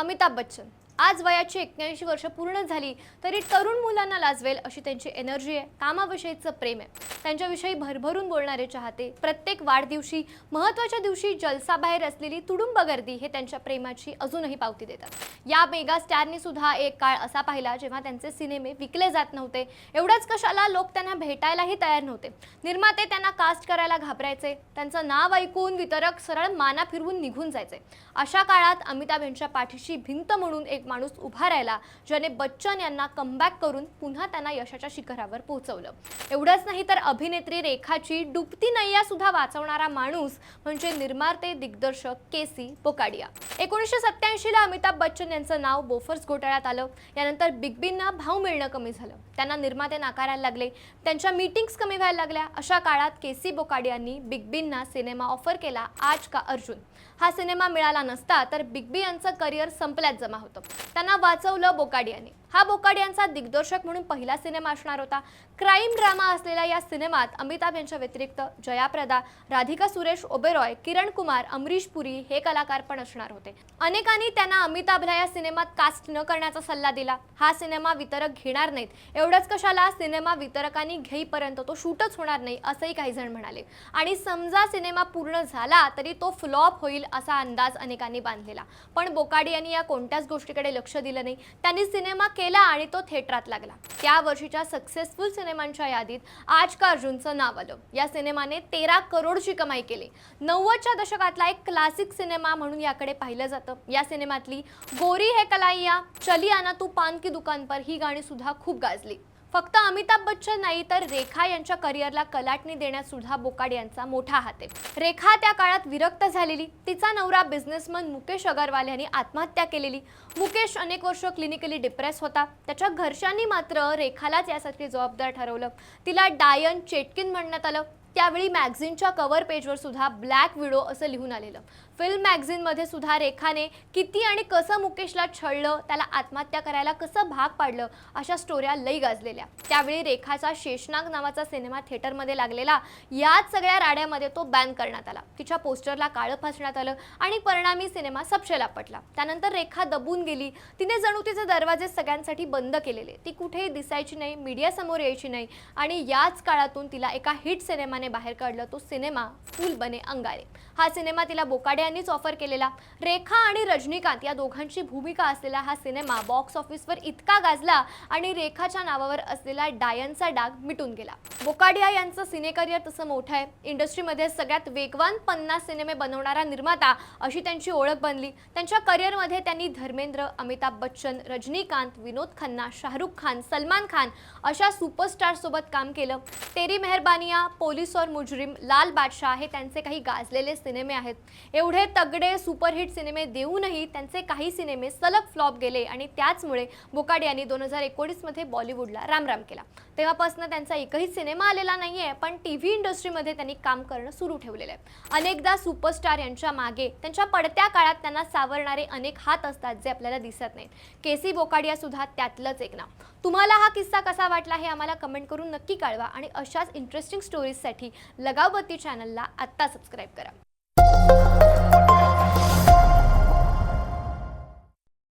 अमिताभ बच्चन आज वयाची एक्क्याऐंशी वर्ष पूर्ण झाली तरी तरुण मुलांना लाजवेल अशी त्यांची एनर्जी आहे. कामाविषयीचं प्रेम आहे. त्यांच्याविषयी भरभरून बोलणारे चाहते. प्रत्येक वाढदिवशी महत्त्वाच्या दिवशी जलसाबाहेर असलेली तुडुंब गर्दी हे त्यांच्या प्रेमाची अजूनही पावती देतात. या मेगा स्टारनी सुद्धा एक काळ असा पाहिला जेव्हा त्यांचे सिनेमे विकले जात नव्हते. एवढंच कशाला लोक त्यांना भेटायलाही तयार नव्हते. निर्माते त्यांना कास्ट करायला घाबरायचे. त्यांचं नाव ऐकून वितरक सरळ माना फिरवून निघून जायचे. अशा काळात अमिताभ यांच्या पाठीशी भिंत म्हणून एक माणूस उभा राहिला ज्याने बच्चन यांना कमबॅक करून पुन्हा त्यांना यशाच्या शिखरावर पोहोचवलं. एवढंच नाही तर अभिनेत्री रेखाची डुबती नैया सुद्धा वाचवणारा माणूस म्हणजे निर्माते दिग्दर्शक के सी बोकाडिया. एकोणीसशे सत्याऐंशीला अमिताभ बच्चन यांचं नाव बोफर्स घोटाळ्यात आलं. यानंतर बिग बींना भाव मिळणं कमी झालं. त्यांना निर्माते नाकारायला लागले. त्यांच्या मीटिंग्स कमी व्हायला लागल्या. अशा काळात के सी बोकाडियांनी बिग बींना सिनेमा ऑफर केला आज का अर्जुन? हा सिनेमा मिळाला नसता तर बिग बी यांचं करिअर संपल्यात जमा होतं. त्यांना वाचवलं बोकाडियाने हा बोकाडियांचा दिग्दर्शक म्हणून पहिला सिनेमा असणार होता. क्राईम ड्रामा असलेल्या या सिनेमात अमिताभ यांच्या व्यतिरिक्त जयाप्रदा राधिका सुरेश ओबेरॉय किरण कुमार अमरीश पुरी हे कलाकार पण असणार होते. अनेकांनी त्यांना अमिताभला या सिनेमात कास्ट न करण्याचा सल्ला दिला. हा सिनेमा वितरक घेणार नाहीत. एवढंच कशाला? सिनेमा वितरकांनी घेईपर्यंत तो शूटच होणार नाही असंही काही जण म्हणाले. आणि समजा सिनेमा पूर्ण झाला तरी तो फ्लॉप होईल असा अंदाज अनेकांनी बांधलेला. पण बोकाडी यांनी या कोणत्याच गोष्टीकडे लक्ष दिलं नाही. त्यांनी सिनेमा केला आणि तो थिएटरात लागला. त्या वर्षीच्या सक्सेसफुल सिनेमांच्या यादीत आज का अर्जुनचं नाव आलं. या सिनेमाने तेरा करोडची कमाई केली. नव्वदच्या दशकातला एक क्लासिक सिनेमा म्हणून याकडे पाहिलं जातं. या सिनेमातली गोरी हे कलाइया चली आना तू पान की दुकान पर ही गाणी सुद्धा खूप गाजली. फक्त अमिताभ बच्चन नाही तर रेखा यांच्या करिअरला कलाटणी देण्यात सुद्धा बोकाड यांचा मोठा हात आहे. रेखा त्या काळात विरक्त झालेली तिचा नवरा बिझनेसमन मुकेश अगरवाल यांनी आत्महत्या केलेली. मुकेश अनेक वर्ष क्लिनिकली डिप्रेस होता. त्याच्या घरच्यांनी मात्र रेखालाच यासाठी जबाबदार ठरवलं. तिला डायन चेटकिन म्हणण्यात आलं. त्यावेळी मॅगझिनच्या कव्हर पेजवर सुद्धा ब्लॅक विडो असं लिहून आलेलं. फिल्म मॅगझिनमध्ये सुद्धा रेखाने किती आणि कसं मुकेशला छळलं त्याला आत्महत्या करायला कसं भाग पाडलं अशा स्टोऱ्या लई गाजलेल्या. त्यावेळी रेखाचा शेषनाग नावाचा सिनेमा थिएटरमध्ये लागलेला याच सगळ्या राड्यामध्ये तो बॅन करण्यात आला. तिच्या पोस्टरला काळं फासण्यात आलं आणि परिणामी सिनेमा सपशेला पटला. त्यानंतर रेखा दबून गेली. तिने जणू तिचे दरवाजे सगळ्यांसाठी बंद केलेले. ती कुठेही दिसायची नाही मीडियासमोर यायची नाही आणि याच काळातून तिला एका हिट सिनेमा सिनेमाने बाहेर काढलं तो सिनेमा फुल बने अंगारे. हा सिनेमा तिला बोकाडे यांनीच ऑफर केलेला. रेखा आणि रजनीकांत या दोघांची भूमिका असलेला हा सिनेमा बॉक्स ऑफिसवर इतका गाजला आणि रेखाच्या नावावर असलेला डायनचा डाग मिटून गेला. बोकाडिया यांचं सिने करिअर तसं मोठं आहे. इंडस्ट्रीमध्ये सगळ्यात वेगवान पन्नास सिनेमे बनवणारा निर्माता अशी त्यांची ओळख बनली. त्यांच्या करिअरमध्ये त्यांनी धर्मेंद्र अमिताभ बच्चन रजनीकांत विनोद खन्ना शाहरुख खान सलमान खान अशा सुपरस्टार सोबत काम केलं. तेरी मेहरबानिया पोलीस और मुजरिम लाल बादशाह हे त्यांचे काही गाजलेले सिनेमे आहेत. एवढे तगडे सुपरहिट सिनेमे देऊनही त्यांचे काही सिनेमे सलग फ्लॉप गेले आणि त्याचमुळे बोकाड यांनी दोन हजार एकोणीसमध्ये बॉलिवूडला रामराम केला. तेव्हापासून त्यांचा एकही सिनेमा आलेला नाहीये पण टी व्ही इंडस्ट्रीमध्ये त्यांनी काम करणं सुरू ठेवलेलं आहे. अनेकदा सुपरस्टार यांच्या मागे त्यांच्या पडत्या काळात त्यांना सावरणारे अनेक हात असतात जे आपल्याला दिसत नाहीत. के सी बोकाडिया सुद्धा त्यातलंच एक नाव. तुम्हाला हा किस्सा कसा वाटला हे आम्हाला कमेंट करून नक्की कळवा आणि अशाच इंटरेस्टिंग स्टोरीजसाठी लगावबत्ती चॅनलला आत्ता सबस्क्राईब करा.